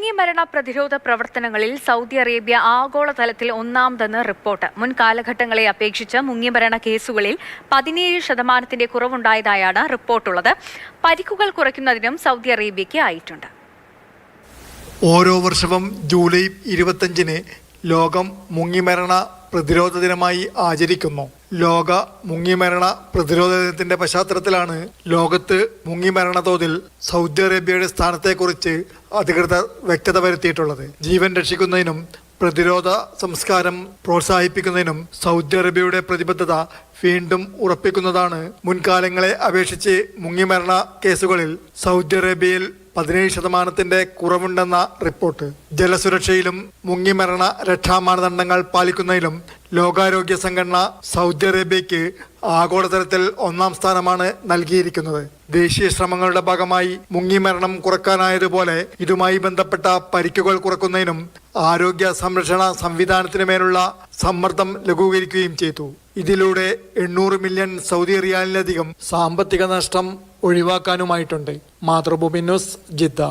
മുങ്ങിമരണ പ്രതിരോധ പ്രവർത്തനങ്ങളിൽ Saudi Arabia ആഗോളതലത്തിൽ ഒന്നാമതെന്ന് റിപ്പോർട്ട്. മുൻ കാലഘട്ടങ്ങളെ അപേക്ഷിച്ച് മുങ്ങിമരണ കേസുകളിൽ പതിനേഴ് ശതമാനത്തിന്റെ കുറവുണ്ടായതായാണ് റിപ്പോർട്ടുള്ളത്. പരിക്കുകൾ കുറയ്ക്കുന്നതിനും സൗദി അറേബ്യയ്ക്ക് ആയിട്ടുണ്ട്. ഓരോ വർഷവും ജൂലൈ ഇരുപത്തഞ്ചിന് ലോകം മുങ്ങിമരണ പ്രതിരോധ ദിനമായി ആചരിക്കുന്നു. ലോക മുങ്ങിമരണ പ്രതിരോധ ദിനത്തിന്റെ പശ്ചാത്തലത്തിലാണ് ലോകത്ത് മുങ്ങിമരണ തോതിൽ സൗദി അറേബ്യയുടെ സ്ഥാനത്തെക്കുറിച്ച് അധികൃതർ വ്യക്തത വരുത്തിയിട്ടുള്ളത്. ജീവൻ രക്ഷിക്കുന്നതിനും പ്രതിരോധ സംസ്കാരം പ്രോത്സാഹിപ്പിക്കുന്നതിനും സൗദി അറേബ്യയുടെ പ്രതിബദ്ധത വീണ്ടും ഉറപ്പിക്കുന്നതാണ്. മുൻകാലങ്ങളെ അപേക്ഷിച്ച് മുങ്ങിമരണ കേസുകളിൽ സൗദി അറേബ്യയിൽ പതിനേഴ് ശതമാനത്തിന്റെ കുറവുണ്ടെന്ന റിപ്പോർട്ട്. ജലസുരക്ഷയിലും മുങ്ങിമരണ രക്ഷാ മാനദണ്ഡങ്ങൾ പാലിക്കുന്നതിലും ലോകാരോഗ്യ സംഘടന സൗദി അറേബ്യയ്ക്ക് ആഗോളതലത്തിൽ ഒന്നാം സ്ഥാനമാണ് നൽകിയിരിക്കുന്നത്. ദേശീയ ശ്രമങ്ങളുടെ ഭാഗമായി മുങ്ങിമരണം കുറക്കാനായതുപോലെ ഇതുമായി ബന്ധപ്പെട്ട പരിക്കുകൾ കുറക്കുന്നതിനും ആരോഗ്യ സംരക്ഷണ സംവിധാനത്തിനു മേലുള്ള സമ്മർദ്ദം ലഘൂകരിക്കുകയും ചെയ്തു. ഇതിലൂടെ എണ്ണൂറ് മില്യൺ സൗദി റിയാലിലധികം സാമ്പത്തിക നഷ്ടം ഒഴിവാക്കാനുമായിട്ടുണ്ട്. Mathrubhumi news Jeddah.